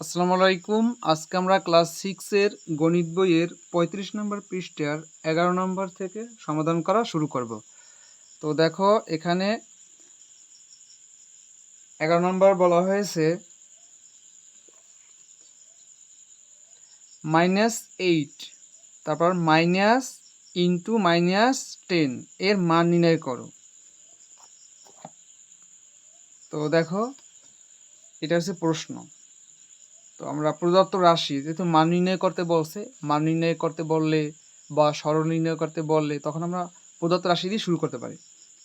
আসসালামু আলাইকুম। আজকে আমরা ক্লাস সিক্সের গণিত বইয়ের পঁয়ত্রিশ নম্বর পৃষ্ঠার এগারো নম্বর থেকে সমাধান করা শুরু করব। তো দেখো, এখানে এগারো নম্বর বলা হয়েছে মাইনাস এইট, তারপর মাইনাস ইন্টু মাইনাস টেন, এর মান নির্ণয় করো। তো দেখো, এটা হচ্ছে প্রশ্ন। তো আমরা প্রদত্ত রাশি যেহেতু মান নির্ণয় করতে বলছে, মান নির্ণয় করতে বললে বা সরল নির্ণয় করতে বললে তখন আমরা প্রদত্ত রাশি দিয়ে শুরু করতে পারি।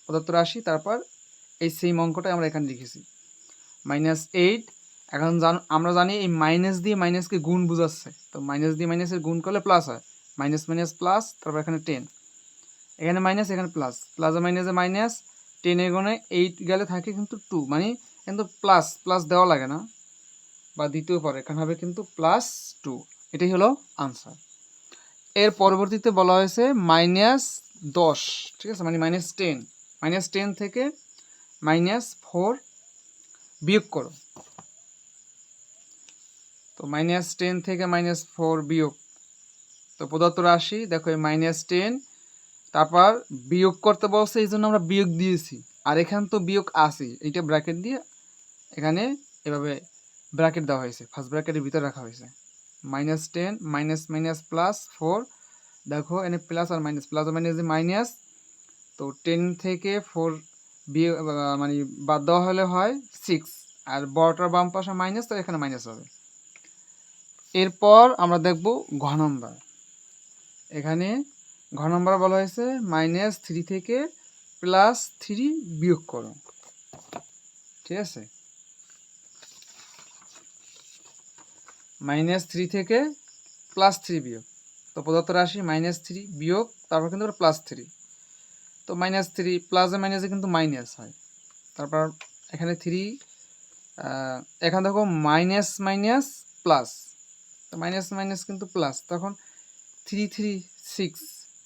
প্রদত্ত রাশি, তারপর এই সেম অঙ্কটাই আমরা এখানে লিখেছি। মাইনাস এইট এখন জান, আমরা জানি এই মাইনাস দিয়ে মাইনাসকে গুণ বোঝাচ্ছে। তো মাইনাস দিয়ে মাইনাসের গুণ করলে প্লাস হয়। মাইনাস মাইনাস প্লাস তারপর এখানে টেন এখানে মাইনাস এখানে প্লাস প্লাসে মাইনাসে মাইনাস টেনের গুণে এইট গেলে থাকে কিন্তু টু মানে কিন্তু প্লাস প্লাস দেওয়া লাগে না। বা দ্বিতীয় পরে এখানে হবে কিন্তু প্লাস টু এটাই হলো আনসার এর পরবর্তীতে বলা হয়েছে মাইনাস দশ, ঠিক আছে? মানে মাইনাস টেন মাইনাস টেন থেকে মাইনাস ফোর বিয়োগ করো। তো মাইনাস টেন থেকে মাইনাস ফোর বিয়োগ, তো প্রদত্ত রাশি, দেখো এই মাইনাস টেন তারপর বিয়োগ করতে বলছে এই জন্য আমরা বিয়োগ দিয়েছি। আর এখানে তো বিয়োগ আসি এইটা ব্র্যাকেট দিয়ে এখানে এভাবে ব্র্যাকেট দেওয়া হয়েছে। ফার্স্ট ব্র্যাকেটের ভিতরে রাখা হয়েছে। Minus ten minus minus plus four দেখো, এনে প্লাস আর মাইনাস প্লাস আর মাইনাস মাইনাস তো টেন থেকে ফোর বিয়ে মানে বাদ দেওয়া হলে হয় সিক্স আর বড়টার বাম পাশে মাইনাস তো এখানে মাইনাস হবে। এরপর আমরা দেখব ঘ নম্বর এখানে ঘ নম্বর বলা হয়েছে মাইনাস থ্রি থেকে প্লাস থ্রি বিয়োগ করো। ঠিক আছে? মাইনাস থ্রি থেকে প্লাস থ্রি বিয়োগ। তো প্রদত্ত রাশি মাইনাস থ্রি বিয়োগ, তারপর কিন্তু প্লাস থ্রি। তো মাইনাস থ্রি প্লাসে মাইনাসে কিন্তু মাইনাস হয়। তারপর এখানে থ্রি এখানে দেখো মাইনাস মাইনাস প্লাস। তো মাইনাস মাইনাস কিন্তু প্লাস। তখন থ্রি থ্রি সিক্স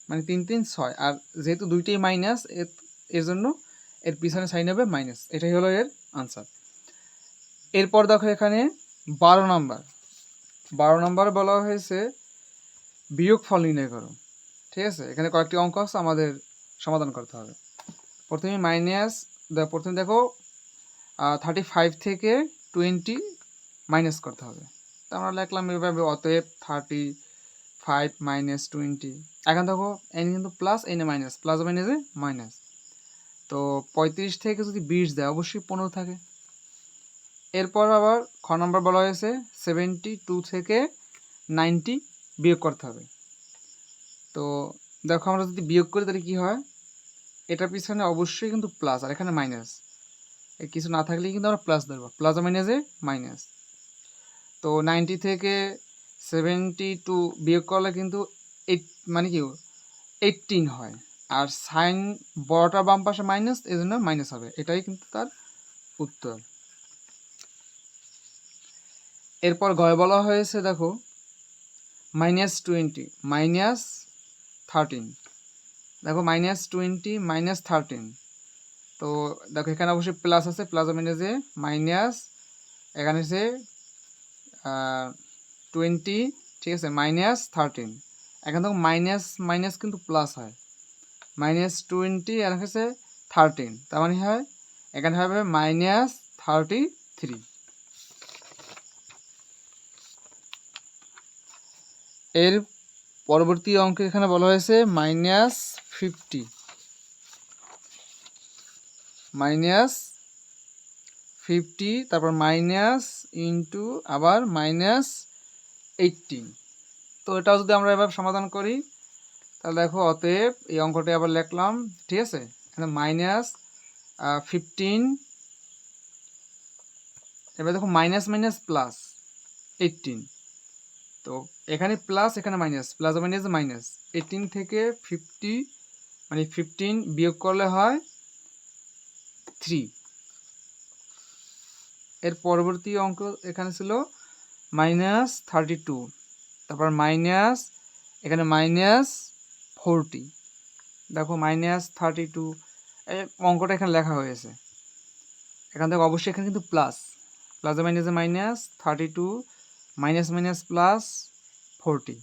মানে তিন তিন ছয়। আর যেহেতু দুইটাই মাইনাস এর জন্য এর পিছনে সাইন হবে মাইনাস। এটাই হলো এর আনসার। এরপর দেখো এখানে বারো নাম্বার। বারো নম্বর বলা হয়েছে, বিয়োগ ফল নির্ণয় করো। ঠিক আছে? এখানে কয়েকটি অঙ্ক আছে, আমাদের সমাধান করতে হবে। প্রথমে মাইনাস প্রথমে দেখো থার্টি ফাইভ থেকে টোয়েন্টি মাইনাস করতে হবে। তো আমরা লিখলাম এভাবে, অতএব থার্টি ফাইভ মাইনাস টোয়েন্টি এখন দেখো এনে কিন্তু প্লাস এনে মাইনাস প্লাস মাইনাসে মাইনাস তো পঁয়ত্রিশ থেকে যদি বিশ দেয়, অবশ্যই পনেরো থাকে। এরপর আবার খ নম্বর বলা হয়েছে সেভেন্টি টু থেকে নাইনটি বিয়োগ করতে হবে। তো দেখো আমরা যদি বিয়োগ করি তাহলে কী হয়? এটার পিছনে অবশ্যই কিন্তু প্লাস আর এখানে মাইনাস কিছু না থাকলেই কিন্তু আমরা প্লাস ধরবো। প্লাস মাইনাসে মাইনাস তো নাইনটি থেকে সেভেন্টি টু বিয়োগ করলে কিন্তু এইট মানে কি এইটিন হয়। আর সাইন বড়টা বাম পাশে মাইনাস এই জন্য মাইনাস হবে। এটাই কিন্তু তার উত্তর। এরপর গয় বলা হয়েছে, দেখো মাইনাস টোয়েন্টি মাইনাস থার্টিন দেখো মাইনাস টোয়েন্টি মাইনাস থার্টিন তো দেখো, এখানে অবশ্যই প্লাস আছে প্লাস মাইনাসে মাইনাস এখানে হচ্ছে টোয়েন্টি ঠিক আছে মাইনাস থার্টিন এখানে দেখো মাইনাস মাইনাস কিন্তু প্লাস হয়। মাইনাস টোয়েন্টি আর হচ্ছে থার্টিন তার মানে হয়, এখানে হবে মাইনাস থার্টি থ্রি এর পরবর্তী অঙ্কে এখানে বলা হয়েছে মাইনাস ফিফটি মাইনাস ফিফটি তারপর মাইনাস ইন্টু আবার মাইনাস এইটিন তো এটাও যদি আমরা এবার সমাধান করি, তাহলে দেখো অতএব এই অঙ্কটি আবার লিখলাম, ঠিক আছে? মাইনাস ফিফটিন এবার দেখো মাইনাস মাইনাস প্লাস এইটিন তো এখানে প্লাস এখানে minus plus minus minus eighteen থেকে ফিফটি মানে ফিফটিন বিয়োগ করলে হয় থ্রি এর পরবর্তী অঙ্ক এখানে ছিল মাইনাস থার্টি টু তারপর মাইনাস এখানে মাইনাস ফোরটি দেখো মাইনাস থার্টি টু অঙ্কটা এখানে লেখা হয়েছে। এখান থেকে অবশ্যই এখানে কিন্তু প্লাস প্লাসে মাইনাসে minus thirty two minus minus plus forty.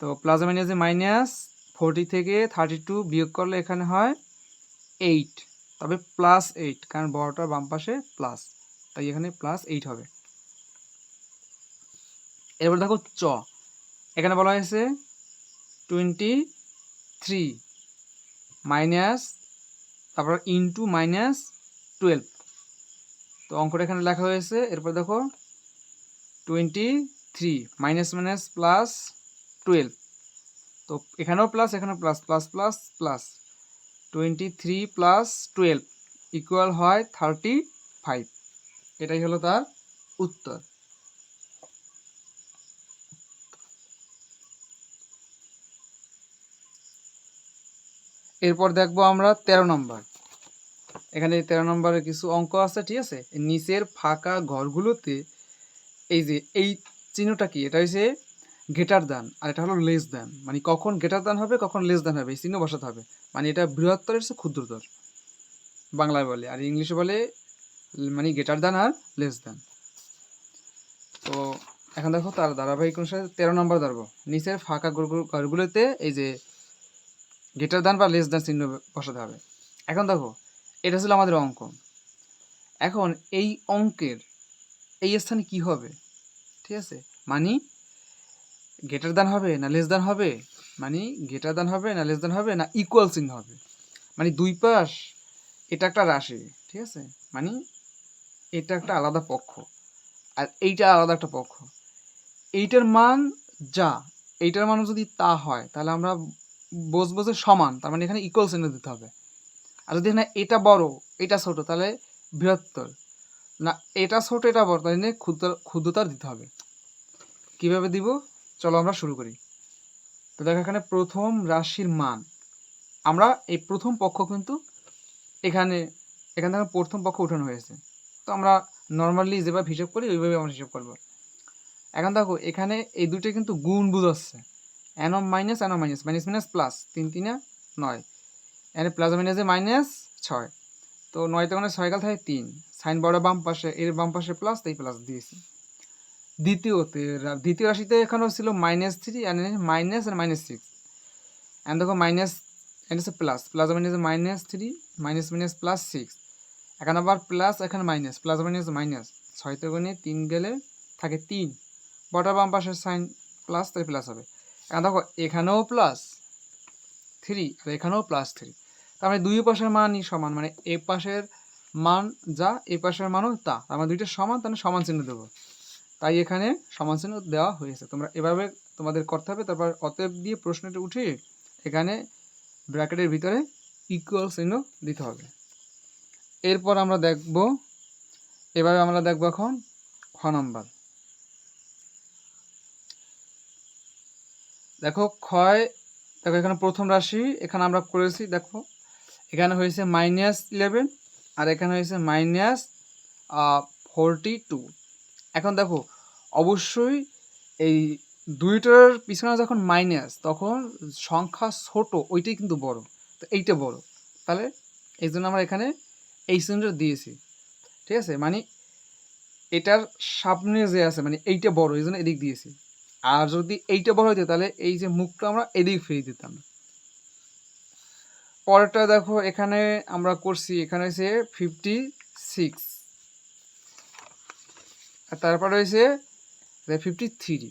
তো প্লাসে মাইনাসে মাইনাস ফোরটি থেকে থার্টি টু বিয়োগ করলে এখানে হয় এইট। তবে প্লাস এইট, কারণ বড়টার বাম পাশে প্লাস, তাই এখানে প্লাস এইট হবে। এরপর দেখো চ। এখানে বলা হয়েছে টোয়েন্টি থ্রি মাইনাস, তারপর ইন্টু মাইনাস টুয়েলভ। তো অঙ্কটা এখানে লেখা হয়েছে। এরপর দেখো twenty three minus minus plus twelve তো এখানেও প্লাস এখানেও plus plus plus plus twenty three plus twelve equal হয় থার্টি ফাইভ এটাই হলো তার উত্তর। এরপর দেখব আমরা তেরো নম্বর। এখানে তেরো নম্বরে কিছু অঙ্ক আছে, ঠিক আছে? নিচের ফাঁকা ঘরগুলোতে এই যে, এই চিহ্নটা কি? এটা হচ্ছে গেটার দান আর এটা হলো লেস দান। মানে কখন গেটার দান হবে, কখন লেস দান হবে, এই চিহ্ন বসাতে হবে। মানে এটা বৃহত্তর হচ্ছে ক্ষুদ্রতর। বাংলায় বলে, আর ইংলিশে বলে মানে গেটার দান আর লেস দান। তো এখন দেখো তার ধারাবাহিক অনুসারে তেরো নম্বর ধরবো নিচের ফাঁকা ঘরগুলো- ঘরগুলোতে এই যে গেটার দান বা লেস দান চিহ্ন বসাতে হবে। এখন দেখো, এটা ছিল আমাদের অঙ্ক। এখন এই অঙ্কের, এই স্থানে কি হবে? ঠিক আছে? মানি গেটার দান হবে না লেস দান হবে? মানে গেটার দান হবে না লেস দান হবে না ইকুয়াল চিহ্ন হবে? মানে দুই পাশ, এটা একটা রাশি, ঠিক আছে? মানে এটা একটা আলাদা পক্ষ, আর এইটা আলাদা একটা পক্ষ। এইটার মান যা, এইটার মান যদি তা হয়, তাহলে আমরা বসবো যে সমান, তার মানে এখানে ইকুয়াল চিহ্ন দিতে হবে। আর যদি এখানে এটা বড়, এটা ছোট, তাহলে বৃহত্তর। না, এটা ছোট, এটা বড় তাহলে ক্ষুদ্র, ক্ষুদ্রতার দিতে হবে। কীভাবে দিব? চলো আমরা শুরু করি। তো দেখো এখানে প্রথম রাশির মান। আমরা এই প্রথম পক্ষ কিন্তু এখানে, এখান থেকে প্রথম পক্ষ উঠানো হয়েছে। তো আমরা নর্মালি যেভাবে হিসাব করি, ওইভাবে আমরা হিসাব করব। এখন দেখো, এখানে এই দুটো কিন্তু গুণ বুঝাচ্ছে N minus N minus minus minus plus তিন, তিনে নয়। এখানে প্লাস মাইনাসে মাইনাস ছয়। তো নয় তখন ছয় কাল থাকে তিন। সাইন বড় বাম পাশে, এর বাম পাশে প্লাস তাই প্লাস দিয়েছি। দ্বিতীয়তে দ্বিতীয় রাশিতে এখানেও ছিল মাইনাস থ্রি অ্যান্ড মাইনাস আর মাইনাস সিক্স অ্যান্ড দেখো মাইনাস এটা হচ্ছে plus plus minus minus three minus minus plus six এখানে আবার প্লাস এখানে মাইনাস প্লাস মাইনাস মাইনাস ছয় তেগুণে তিন গেলে থাকে তিন। বটা বাম পাশের সাইন প্লাস তাই প্লাস হবে। এখন দেখো, এখানেও প্লাস থ্রি আর এখানেও প্লাস থ্রি তার মানে দুই পাশের মানই সমান মানে এ পাশের মান যা, এ পাশের মানও তা। তার মানে দুইটা সমান, তাহলে সমান চিহ্ন দেবো। তাই এখানে সমান চিহ্ন দেওয়া হয়েছে। তোমরা এভাবে তোমাদের করতে হবে, তারপর অতএব দিয়ে প্রশ্নটা উঠে এখানে ব্র্যাকেটের ভিতরে ইকুয়াল চিহ্ন দিতে হবে। এরপর আমরা দেখব, এভাবে আমরা দেখব এখন খ নাম্বার। দেখো ক্ষয় দেখো এখানে প্রথম রাশি, এখানে আমরা করেছি, দেখো এখানে হয়েছে মাইনাস ইলেভেন আর এখানে হয়েছে মাইনাস ফোরটি টু এখন দেখো, অবশ্যই এই দুইটার পিছনে যখন মাইনাস তখন সংখ্যা ছোট, ওইটাই কিন্তু বড়। তো এইটা বড়। তাহলে এই জন্য আমরা এখানে এই চিহ্নটা দিয়েছি। ঠিক আছে? মানে এটার সামনে যে আছে মানে এইটা বড়, এই জন্য এদিক দিয়েছি। আর যদি এইটা বড় হইতো তাহলে এই যে মুখটা আমরা এদিক ফিরিয়ে দিতাম। পরেরটা দেখো, এখানে আমরা করছি, এখানে হয়েছে ফিফটি সিক্স আর তারপরে হয়েছে ফিফটি থ্রি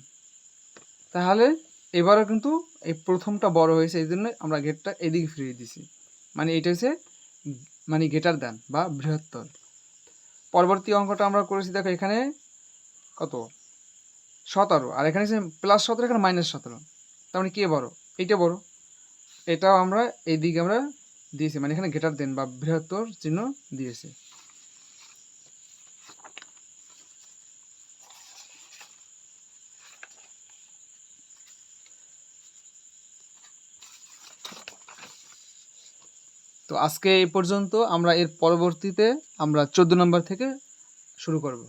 তাহলে এবারও কিন্তু এই প্রথমটা বড় হয়েছে, এই জন্য আমরা গেটটা এদিকে ফিরিয়ে দিছি মানে এটা হচ্ছে মানে গেটার দান বা বৃহত্তর। পরবর্তী অঙ্কটা আমরা করেছি, দেখো এখানে কত? সতেরো। আর এখানে প্লাস সতেরো, এখানে মাইনাস সতেরো। তার মানে কে বড়? এইটা বড়। এটাও আমরা এই দিকে আমরা দিয়েছি মানে এখানে গেটার দেন বা বৃহত্তর চিহ্ন দিয়েছি। তো আজকে এই পর্যন্ত আমরা এর পরবর্তীতে আমরা চোদ্দ নম্বর থেকে শুরু করব।